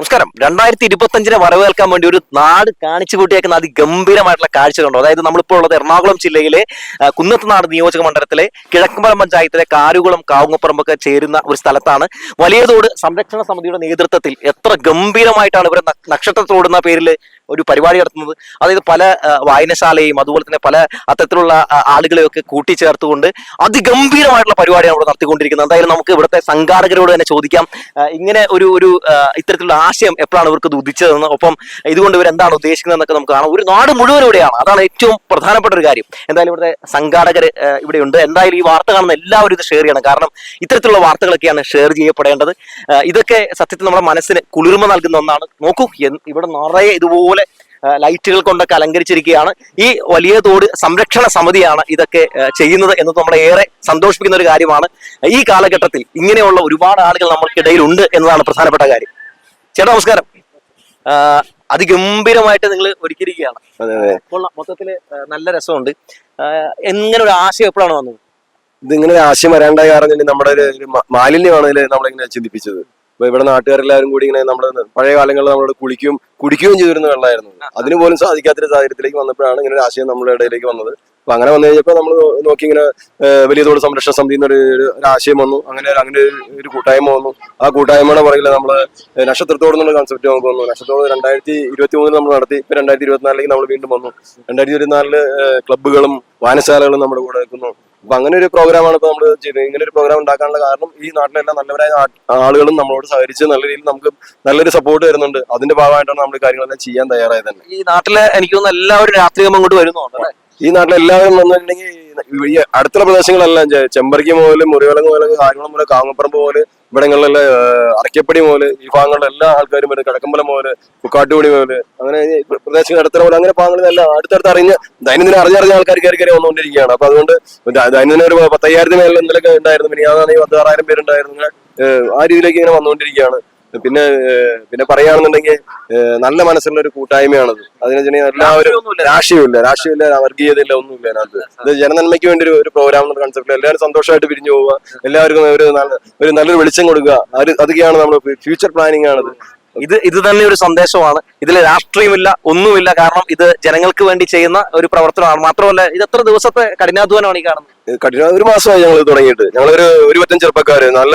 നമസ്കാരം. രണ്ടായിരത്തി ഇരുപത്തി അഞ്ചിനെ വരവേൽക്കാൻ വേണ്ടി ഒരു നാട് കാണിച്ചു കൂട്ടിയേക്കുന്ന അതിഗംഭീരമായിട്ടുള്ള കാഴ്ചകളുണ്ട്. അതായത് നമ്മളിപ്പോൾ ഉള്ളത് എറണാകുളം ജില്ലയിലെ കുന്നത്തുനാട് നിയോജക മണ്ഡലത്തിലെ കിഴക്കുമലം പഞ്ചായത്തിലെ കാരുകുളം കാവുങ്ങപ്പറമ്പൊക്കെ ചേരുന്ന ഒരു സ്ഥലത്താണ് വലിയതോട് സംരക്ഷണ സമിതിയുടെ നേതൃത്വത്തിൽ എത്ര ഗംഭീരമായിട്ടാണ് ഇവരെ നക്ഷത്രത്തോടുന്ന പേരിൽ ഒരു പരിപാടി നടത്തുന്നത്. അതായത് പല വായനശാലയും അതുപോലെ തന്നെ പല അത്തരത്തിലുള്ള ആളുകളെയൊക്കെ കൂട്ടിച്ചേർത്തുകൊണ്ട് അതിഗംഭീരമായിട്ടുള്ള പരിപാടിയാണ് ഇവിടെ നടത്തിക്കൊണ്ടിരിക്കുന്നത്. എന്തായാലും നമുക്ക് ഇവിടുത്തെ സംഘാടകരോട് തന്നെ ചോദിക്കാം. ഇങ്ങനെ ഒരു ഒരു ഇത്തരത്തിലുള്ള ആശയം എപ്പോഴാണ് ഇവർക്ക് ഉദിച്ചതെന്ന്. ഒപ്പം ഇതുകൊണ്ട് ഇവർ എന്താണ് ഉദ്ദേശിക്കുന്നതെന്നൊക്കെ നമുക്ക് കാണാം. ഒരു നാട് മുഴുവൻ ഇവിടെയാണ്. അതാണ് ഏറ്റവും പ്രധാനപ്പെട്ട ഒരു കാര്യം. എന്തായാലും ഇവിടുത്തെ സംഘാടകർ ഇവിടെയുണ്ട് എന്തായാലും ഈ വാർത്ത കാണുന്ന എല്ലാവരും ഇത് ഷെയർ ചെയ്യണം. കാരണം ഇത്തരത്തിലുള്ള വാർത്തകളൊക്കെയാണ് ഷെയർ ചെയ്യപ്പെടേണ്ടത്. ഇതൊക്കെ സത്യത്തിൽ നമ്മുടെ മനസ്സിന് കുളിർമ നൽകുന്ന ഒന്നാണ്. നോക്കൂ ഇവിടെ നിറയെ ഇതുപോലെ ലൈറ്റുകൾ കൊണ്ടൊക്കെ അലങ്കരിച്ചിരിക്കുകയാണ്. ഈ വലിയ തോട് സംരക്ഷണ സമിതിയാണ് ഇതൊക്കെ ചെയ്യുന്നത് എന്നത് നമ്മളെ ഏറെ സന്തോഷിപ്പിക്കുന്ന ഒരു കാര്യമാണ്. ഈ കാലഘട്ടത്തിൽ ഇങ്ങനെയുള്ള ഒരുപാട് ആളുകൾ നമ്മൾക്കിടയിലുണ്ട് എന്നതാണ് പ്രധാനപ്പെട്ട കാര്യം. ചേട്ടാ നമസ്കാരം. അതിഗംഭീരമായിട്ട് നിങ്ങൾ ഒരുക്കിയിരിക്കുകയാണ്. കൊള്ളാം. മൊത്തത്തിൽ നല്ല രസമുണ്ട്. എങ്ങനെ ഒരു ആശയം എപ്പോഴാണ് വന്നത്? ഇതിങ്ങനെ ഒരു ആശയം വരാണ്ടായ കാരണം നമ്മുടെ ഒരു മാലിന്യമാണ് നമ്മളിങ്ങനെ ചിന്തിപ്പിച്ചത്. ഇവിടെ നാട്ടുകാരെല്ലാവരും കൂടി ഇങ്ങനെ നമ്മൾ പഴയ കാലങ്ങളിൽ നമ്മളോട് കുളിക്കും കുടിക്കുകയും ചെയ്തിരുന്ന വെള്ളമായിരുന്നു. അതിന് പോലും സാധിക്കാത്തൊരു സാഹചര്യത്തിലേക്ക് വന്നപ്പോഴാണ് ഇങ്ങനെ ഒരു ആശയം നമ്മുടെ ഇടയിലേക്ക് വന്നത്. അപ്പൊ അങ്ങനെ വന്നു കഴിഞ്ഞപ്പോൾ നമ്മൾ നോക്കി ഇങ്ങനെ വലിയ തോട് സംരക്ഷണ സമിതി എന്നൊരു ഒരു ആശയം വന്നു. അങ്ങനെ അങ്ങനെ ഒരു- കൂട്ടായ്മ വന്നു. ആ കൂട്ടായ്മയുടെ പുറകിൽ നമ്മൾ നക്ഷത്രത്തോട് എന്നുള്ള കോൺസെപ്റ്റ് നമുക്ക് വന്നു. നക്ഷത്രത്തോട് രണ്ടായിരത്തി ഇരുപത്തി മൂന്നിൽ നമ്മൾ നടത്തി ഇപ്പൊ രണ്ടായിരത്തി ഇരുപത്തിനാലിലേക്ക് നമ്മൾ വീണ്ടും വന്നു. രണ്ടായിരത്തി ഇരുപത്തിനാലിൽ ക്ലബ്ബുകളും വായനശാലകളും നമ്മുടെ കൂടെ നിൽക്കുന്നു. അപ്പൊ അങ്ങനെ ഒരു പ്രോഗ്രാമാണ് ഇപ്പൊ നമ്മൾ ചെയ്യുന്നത് ഇങ്ങനെ ഒരു പ്രോഗ്രാം ഉണ്ടാക്കാനുള്ള കാരണം ഈ നാട്ടിലെല്ലാം നല്ലവരായ ആളുകളും നമ്മളോട് സഹകരിച്ച് നല്ല രീതിയിൽ നമുക്ക് നല്ലൊരു സപ്പോർട്ട് വരുന്നുണ്ട്. അതിന്റെ ഭാഗമായിട്ടാണ് നമ്മൾ കാര്യങ്ങളെല്ലാം ചെയ്യാൻ തയ്യാറായത് തന്നെ. ഈ നാട്ടിലെ എനിക്ക് തോന്നുന്നു എല്ലാവരും രാത്രി അങ്ങോട്ട് വരുന്നുണ്ട്? ഈ നാട്ടിൽ എല്ലാവരും വന്നിട്ടുണ്ടെങ്കിൽ ഈ അടുത്തുള്ള പ്രദേശങ്ങളെല്ലാം ചെമ്പരക്കി മുതൽ മുറിവിളങ്ങ് മുതൽ കായംകുളം മുതൽ കാങ്ങപ്പറമ്പ് മുതൽ ഇവിടങ്ങളിലെല്ലാം ഏഹ്, അറക്കപ്പടി മുതൽ ഈ ഭാഗങ്ങളിലെ എല്ലാ ആൾക്കാരും വരും കടക്കമ്പലം മുതൽ കുക്കാട്ടുപടി മുതൽ അങ്ങനെ പ്രദേശങ്ങൾ അടുത്തുള്ള പോലെ അങ്ങനെ ഭാഗങ്ങളിലെല്ലാം അടുത്തടുത്ത് അറിഞ്ഞ് ദൈനംദിനം അറിഞ്ഞറിഞ്ഞ ആൾക്കാർ കയറി കയറി വന്നുകൊണ്ടിരിക്കുകയാണ്. അപ്പൊ അതുകൊണ്ട് ദൈനംദിനം ഒരു പത്തയ്യായിരത്തിന് മേലെ എന്തെങ്കിലും ഉണ്ടായിരുന്നു പിന്നെ അതാണെങ്കിൽ പത്താറായിരം പേരുണ്ടായിരുന്നു ആ രീതിയിലേക്ക് ഇങ്ങനെ വന്നുകൊണ്ടിരിക്കുകയാണ്. പിന്നെ പിന്നെ പറയുകയാണെന്നുണ്ടെങ്കിൽ നല്ല മനസ്സുള്ള ഒരു കൂട്ടായ്മയാണത്. അതിനെ എല്ലാവരും. രാഷ്ട്രീയമില്ല രാഷ്ട്രീയമില്ല വർഗീയതയില്ല ഒന്നുമില്ല അതിനകത്ത്. ഇത് ജനനന്മയ്ക്ക് വേണ്ടി ഒരു ഒരു പ്രോഗ്രാം എന്ന കൺസെപ്റ്റിൽ എല്ലാവരും സന്തോഷമായിട്ട് പിരിഞ്ഞു പോവുക. എല്ലാവർക്കും ഒരു നല്ല ഒരു നല്ലൊരു വെളിച്ചം കൊടുക്കുക. അത് അതൊക്കെയാണ് നമ്മൾ ഫ്യൂച്ചർ പ്ലാനിങ് ആണത്. ഇത് ഇത് തന്നെ ഒരു സന്ദേശമാണ്. ഇതിൽ രാഷ്ട്രീയമില്ല ഒന്നുമില്ല. കാരണം ഇത് ജനങ്ങൾക്ക് വേണ്ടി ചെയ്യുന്ന ഒരു പ്രവർത്തനമാണ്. മാത്രമല്ല ഇത് എത്ര ദിവസത്തെ കഠിനാധ്വാനമാണ് ഈ കാണുന്നത്? കഠിന ഒരു മാസമായി ഞങ്ങൾ തുടങ്ങിയിട്ട്. ഞങ്ങളൊരു ഒരു പറ്റം ചെറുപ്പക്കാര്. നല്ല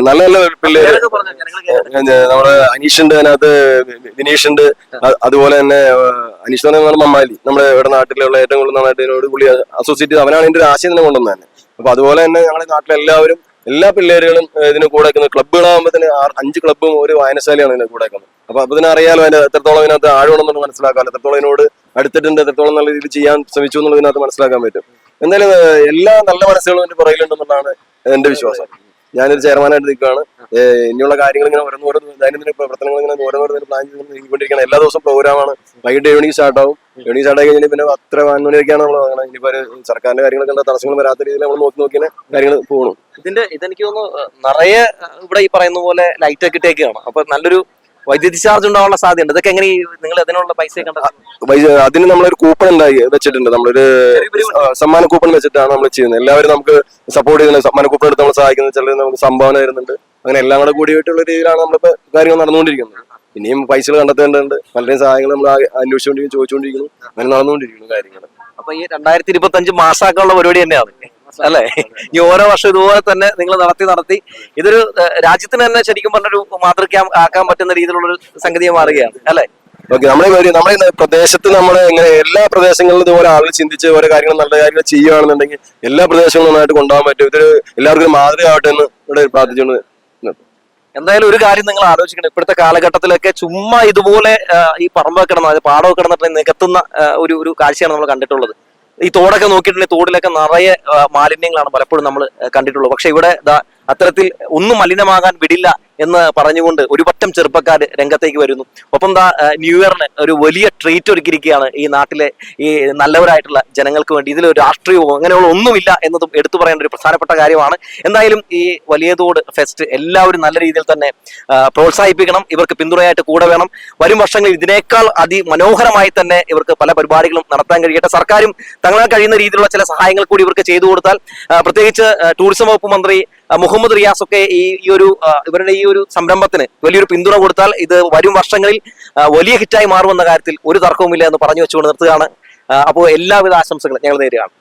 നല്ല നല്ല പിള്ളേര്. ഏഹ്, നമ്മുടെ അനീഷ് ഉണ്ട് അതിനകത്ത് വിനീഷ് ഉണ്ട് അതുപോലെ തന്നെ അനീഷ് എന്ന് പറഞ്ഞാൽ മമ്മാലി. നമ്മുടെ ഇവിടെ നാട്ടിലുള്ള ഏറ്റവും കൂടുതൽ നന്നായിട്ട് ഇതിനോട് പുള്ളി അസോസിയേറ്റ് അവനാണ് ഇതിന്റെ ഒരു ആശയം തന്നെ കൊണ്ടുവന്നത് തന്നെ. അപ്പൊ അതുപോലെ തന്നെ ഞങ്ങളുടെ നാട്ടിലെല്ലാവരും എല്ലാ പിള്ളേരുകളും ഇതിന് കൂടെ നിൽക്കുന്നത് ക്ലബ്ബുകളാകുമ്പോൾ തന്നെ അഞ്ച് ക്ലബ്ബും ഒരു വായനശാലയാണ് ഇതിന് കൂടെ നിൽക്കുന്നത്. അപ്പൊ അപ്പൊ അറിയാലോ അതിന്റെ എത്രത്തോളം ഇതിനകത്ത് ആഴമാണെന്നുള്ളത് മനസ്സിലാക്കാമല്ലോ എത്രത്തോളം ഇതിനോട് അടുത്തിട്ടുണ്ട് എത്രത്തോളം നല്ല രീതിയിൽ ചെയ്യാൻ ശ്രമിച്ചു എന്നുള്ളത് ഇതിനകത്ത് മനസ്സിലാക്കാൻ പറ്റും. എന്തായാലും എല്ലാ നല്ല മനസ്സുകളും ഇതിന്റെ പുറകിലുണ്ടെന്നുള്ളതാണ് എന്റെ വിശ്വാസം. ഞാനൊരു ചെയർമാനായിട്ട് നിൽക്കുകയാണ്. ഇനിയുള്ള കാര്യങ്ങൾ ഇങ്ങനെ ഓരോന്ന് ഓരോ ദൈനംദിന പ്രവർത്തനങ്ങൾ ഇങ്ങനെ ഓരോന്നോരോന്ന് പ്ലാൻ ചെയ്ത് നീങ്ങിക്കൊണ്ടിരിക്കുകയാണ്. എല്ലാ ദിവസവും പ്രോഗ്രാമാണ് വൈകിട്ട് ഏഴ് സ്റ്റാർട്ട് ആവും. ഏഴ് മണിക്ക് സ്റ്റാർട്ട് ആയി കഴിഞ്ഞാൽ പിന്നെ അത്ര പതിനൊന്നരയൊക്കെയാണ് നമ്മൾ വാങ്ങുന്നത് ഇനിയിപ്പോ സർക്കാരിന്റെ കാര്യങ്ങളൊക്കെ എന്താ തടസ്സങ്ങൾ വരാത്ത രീതിയിൽ നമ്മൾ നോക്കി നോക്കിയാൽ കാര്യങ്ങൾ പോകണം ഇതിന്റെ ഇതെനിക്ക് തോന്നുന്നു നിറയെ ഇവിടെ ഈ പറയുന്ന പോലെ ലൈറ്റ് ഒക്കെ ഇട്ടേക്കാണ്. അപ്പൊ നല്ലൊരു വൈദ്യുതി ചാർജ് ഉണ്ടാവാനുള്ള സാധ്യതയുണ്ട്. ഇതൊക്കെ എങ്ങനെ നിങ്ങൾ അതിനുള്ള പൈസ അതിന് നമ്മളൊരു കൂപ്പൺ ഉണ്ടായി വെച്ചിട്ടുണ്ട്. നമ്മളൊരു സമ്മാന കൂപ്പൺ വെച്ചിട്ടാണ് നമ്മൾ ചെയ്യുന്നത്. എല്ലാവരും നമുക്ക് സപ്പോർട്ട് ചെയ്യുന്നത് സമ്മാന കൂപ്പൺ എടുത്ത് നമ്മൾ സഹായിക്കുന്നത് ചിലർ നമുക്ക് സംഭാവന തരുന്നുണ്ട്. അങ്ങനെ എല്ലാം കൂടെ കൂടിയിട്ടുള്ള രീതിയിലാണ് നമ്മളിപ്പോ കാര്യങ്ങൾ നടന്നുകൊണ്ടിരിക്കുന്നത്. ഇനിയും പൈസകൾ കണ്ടെത്തേണ്ടതുണ്ട്. പലരെയും സഹായങ്ങൾ നമ്മൾ അന്വേഷിച്ചുകൊണ്ടിരിക്കുന്നു ചോദിച്ചുകൊണ്ടിരിക്കുന്നു. അങ്ങനെ നടന്നുകൊണ്ടിരിക്കുന്നു കാര്യങ്ങൾ അപ്പൊ ഈ രണ്ടായിരത്തി ഇരുപത്തി അഞ്ച് മാസാക്കാനുള്ള പരിപാടി തന്നെയാണ്. അല്ലേ? ഈ ഓരോ വർഷം ഇതുപോലെ തന്നെ നിങ്ങൾ നടത്തി നടത്തി. ഇതൊരു രാജ്യത്തിന് തന്നെ ശരിക്കും പറഞ്ഞൊരു മാതൃക ആക്കാൻ പറ്റുന്ന രീതിയിലുള്ള ഒരു സംഗതിയെ മാറുകയാണ് അല്ലെ? ഓക്കെ നമ്മളെ കാര്യം നമ്മുടെ പ്രദേശത്ത് നമ്മളെ എങ്ങനെ എല്ലാ പ്രദേശങ്ങളിലും ഇതുപോലെ ആളുകൾ ചിന്തിച്ച് ഓരോ കാര്യങ്ങൾ നല്ല കാര്യങ്ങൾ ചെയ്യുകയാണെന്നുണ്ടെങ്കിൽ എല്ലാ പ്രദേശങ്ങളും നന്നായിട്ട് കൊണ്ടുപോകാൻ പറ്റും. ഇതൊരു എല്ലാവർക്കും മാതൃകയാവട്ടെ എന്ന് ഇവിടെ പ്രാർത്ഥിച്ചുകൊണ്ട് എന്തായാലും ഒരു കാര്യം നിങ്ങൾ ആലോചിക്കണം. ഇപ്പോഴത്തെ കാലഘട്ടത്തിലൊക്കെ ചുമ്മാ ഇതുപോലെ ഈ പറമ്പൊക്കെ കിടന്ന പാടമൊക്കെ കിടന്നിട്ട് നികത്തുന്ന ഒരു ഒരു കാഴ്ചയാണ് നമ്മൾ കണ്ടിട്ടുള്ളത്. ഈ തോടൊക്കെ നോക്കിയിട്ടുണ്ടെങ്കിൽ തോടിലൊക്കെ നിറയെ മാലിന്യങ്ങളാണ് പലപ്പോഴും നമ്മൾ കണ്ടിട്ടുള്ളത്. പക്ഷെ ഇവിടെ അത്തരത്തിൽ ഒന്നും മലിനമാകാൻ വിടില്ല എന്ന് പറഞ്ഞുകൊണ്ട് ഒരു പറ്റം ചെറുപ്പക്കാർ രംഗത്തേക്ക് വരുന്നു. ഒപ്പം ദാ ന്യൂ ഇയറിന് ഒരു വലിയ ട്രീറ്റ് ഒരുക്കിയിരിക്കുകയാണ് ഈ നാട്ടിലെ ഈ നല്ലവരായിട്ടുള്ള ജനങ്ങൾക്ക് വേണ്ടി. ഇതിൽ ഒരു രാഷ്ട്രീയവും അങ്ങനെയുള്ള ഒന്നുമില്ല എന്നതും എടുത്തു പറയേണ്ട ഒരു പ്രധാനപ്പെട്ട കാര്യമാണ്. എന്തായാലും ഈ വലിയതോട് ഫെസ്റ്റ് എല്ലാവരും നല്ല രീതിയിൽ തന്നെ പ്രോത്സാഹിപ്പിക്കണം. ഇവർക്ക് പിന്തുണയായിട്ട് കൂടെ വേണം. വരും വർഷങ്ങളിൽ ഇതിനേക്കാൾ അതിമനോഹരമായി തന്നെ ഇവർക്ക് പല പരിപാടികളും നടത്താൻ കഴിയട്ടെ. സർക്കാരും തങ്ങളാൽ കഴിയുന്ന രീതിയിലുള്ള ചില സഹായങ്ങൾ കൂടി ഇവർക്ക് ചെയ്തു കൊടുത്താൽ പ്രത്യേകിച്ച് ടൂറിസം വകുപ്പ് മന്ത്രി മുഹമ്മദ് റിയാസ് ഒക്കെ ഈ ഒരു ഇവരുടെ ഈ ഒരു സംരംഭത്തിന് വലിയൊരു പിന്തുണ കൊടുത്താൽ ഇത് വരും വർഷങ്ങളിൽ വലിയ ഹിറ്റായി മാറുമെന്ന കാര്യത്തിൽ ഒരു തർക്കവുമില്ല എന്ന് പറഞ്ഞു വെച്ചുകൊണ്ട് നിർത്തുകയാണ്. അപ്പോൾ എല്ലാവിധ ആശംസകളും ഞങ്ങൾ നേരുകയാണ്.